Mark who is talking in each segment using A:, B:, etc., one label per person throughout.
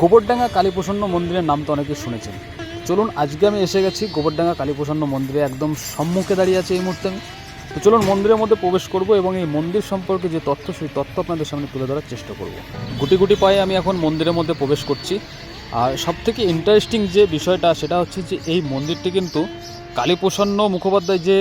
A: গোবরডাঙ্গা কালীপ্রসন্ন মন্দিরের নাম তো অনেকে শুনেছেন। চলুন, আজকে আমি এসে গেছি গোবরডাঙ্গা কালীপ্রসন্ন মন্দিরে, একদম সম্মুখে দাঁড়িয়ে আছে এই মুহূর্তে আমি। তো চলুন, মন্দিরের মধ্যে প্রবেশ করব এবং এই মন্দির সম্পর্কে যে তথ্য, সেই তথ্য আপনাদের সামনে তুলে ধরার চেষ্টা করব। গুটি গুটি পায়ে আমি এখন মন্দিরের মধ্যে প্রবেশ করছি। আর সবথেকে ইন্টারেস্টিং যে বিষয়টা, সেটা হচ্ছে যে এই মন্দিরটি কিন্তু কালীপ্রসন্ন মুখোপাধ্যায় যে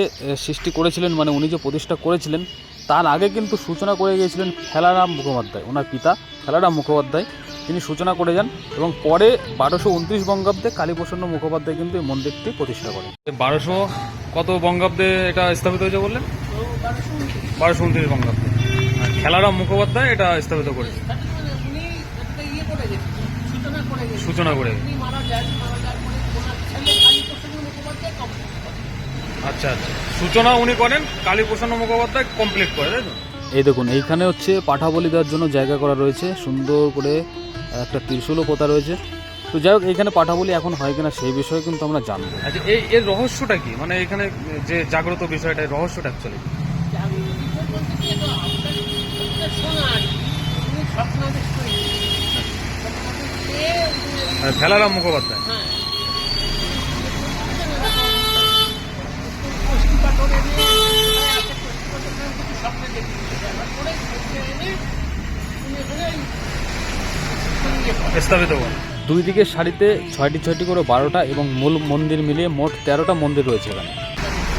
A: সৃষ্টি করেছিলেন মানে উনি যে প্রতিষ্ঠা করেছিলেন, তার আগে কিন্তু সূচনা করে গিয়েছিলেন খেলারাম মুখোপাধ্যায়, ওনার পিতা খেলারাম মুখোপাধ্যায়। তিনি সূচনা করে যান এবং পরে বারোশো উনত্রিশ বঙ্গাব্দে কালীপ্রসন্ন মুখোপাধ্যায় কিন্তু এই মন্দিরটি প্রতিষ্ঠা করেন। বারোশো কত বঙ্গাব্দে এটা স্থাপিত হয়েছে বললেন? বারোশো উনত্রিশ বঙ্গাব্দে। খেলারাম মুখোপাধ্যায় এটা স্থাপিত করেছে।
B: সূচনা করে।
A: আচ্ছা আচ্ছা। সূচনা উনি করেন কালীপ্রসন্ন মুখোপাধ্যায় কমপ্লিট করে তাই তো? এই দেখুন এইখানে হচ্ছে পাঠা বলি দেওয়ার জন্য জায়গা করা রয়েছে। সুন্দর করে একটা ত্রিশূলও পোতা রয়েছে। তো যাই হোক এখানে পাঠাবলি এখন হয় কিনা সেই বিষয়ে কিন্তু আমরা জানব। আচ্ছা এই এর রহস্যটা কি? মানে এখানে যে জাগ্রত বিষয়টা এর রহস্যটা অ্যাকচুয়ালি
B: ভেলারাম বিষয় বলতে কি, এটা আমাদের একটা শোনা আর কি। উনি স্বপ্নাদেশ করে গেছেন। স্বপ্নাদেশ পেয়ে উনি-
A: খেলারাম মুখোপাধ্যায়
B: হ্যাঁ। কষ্টি পাথর এনে, কোথায় আছে কষ্টি পাথর নাম কিছু স্বপ্নে দেখে গেছে। দেখার পরে সেগুলো এনে উনি এখানে এই ইয়ে করেন।
A: স্থাপিত দুই দিকের সারিতে ছয়টি ছয়টি করে বারোটা এবং মূল মন্দির মিলিয়ে মোট তেরোটা মন্দির রয়েছে এখানে।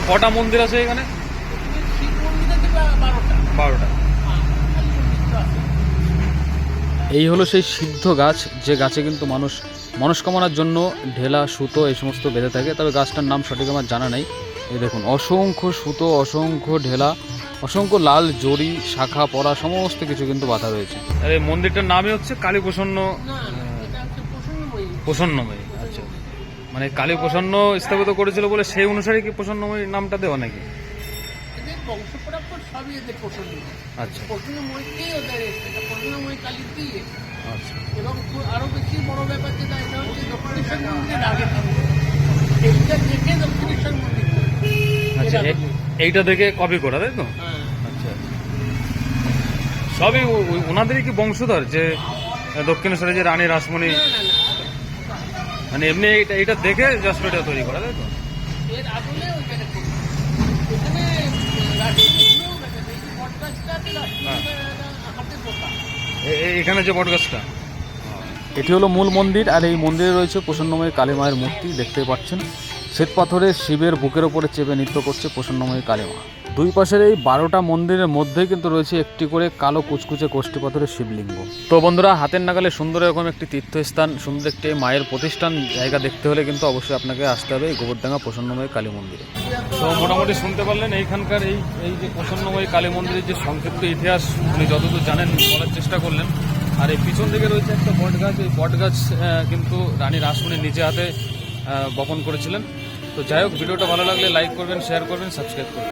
A: কটা মন্দির আছে এখানে?
B: বারোটা।
A: এই হলো সেই সিদ্ধ গাছ যে গাছে কিন্তু মানুষ মনস্কামনার জন্য ঢেলা সুতো এই সমস্ত বেঁধে থাকে। তবে গাছটার নাম সঠিক আমার জানা নেই। এই দেখুন অসংখ্য সুতো অসংখ্য ঢেলা অসংখ্য লাল জড়ি শাখা পরা সমস্ত কিছু কিন্তু বাধা রয়েছে আর এই মন্দিরটার নামই হচ্ছে কালী প্রসন্ন
B: প্রসন্নময়ী।
A: প্রসন্নময়ী আচ্ছা মানে কালী প্রসন্ন স্থাপিত করেছিল বলে সেই অনুসারে কি প্রসন্নময়ী নামটা দেওয়া নাকি। আচ্ছা। আচ্ছা
B: এবং আরও বেশি বড় ব্যাপার যেটা এটা হচ্ছে দক্ষিণেশ্বর মন্দিরের আগে এইটা দেখে দক্ষিণেশ্বর মন্দির
A: আচ্ছা এইটা দেখে কপি করা তাই তো
B: হ্যাঁ।
A: সবই ওই- ওনাদেরই কি বংশধর যে দক্ষিণেশ্বরে যে রানী রাসমণি। মানে এমনি এটা এটা দেখে জাস্ট এটা তৈরি করা তাই তো
B: এর আদলে ওইখানে করেছে। এখানে রাষ্ট্রপতি ঘুরেও গেছে। এই যে বটগাছটা আছে, রাষ্ট্রপতির হাতে পোতা।
A: এ- এ- এখানে যে বটগাছটা এটি হলো মূল মন্দির আর এই মন্দিরে রয়েছে প্রসন্নময়ী কালী মায়ের মূর্তি দেখতে পাচ্ছেন শ্বেত পাথরে শিবের বুকের ওপরে চেপে নৃত্য করছে প্রসন্নময়ী কালী মা দুই পাশের এই বারোটা মন্দিরের মধ্যে কিন্তু রয়েছে একটি করে কালো কুচকুচে কোষ্ঠী পাথরের শিবলিঙ্গ। তো বন্ধুরা, হাতের নাগালে সুন্দর এরকম একটি তীর্থস্থান, সুন্দর একটি মায়ের প্রতিষ্ঠান জায়গা দেখতে হলে কিন্তু অবশ্যই আপনাকে আসতে হবে এই গোবরডাঙ্গা প্রসন্নময়ী কালী মন্দিরে। তো মোটামুটি শুনতে পারলেন, এইখানকার এই এই যে প্রসন্নময়ী কালী মন্দিরের যে সংক্ষিপ্ত ইতিহাস, উনি যতদূর জানেন বলার চেষ্টা করলেন। আর এই পিছন দিকে রয়েছে একটা বট গাছ এই বট গাছ কিন্তু রানী রাসমণি নিজে হাতে বপন করেছিলেন। তো যাই হোক, ভিডিওটা ভালো লাগলে লাইক করবেন, শেয়ার করবেন, সাবস্ক্রাইব করবেন।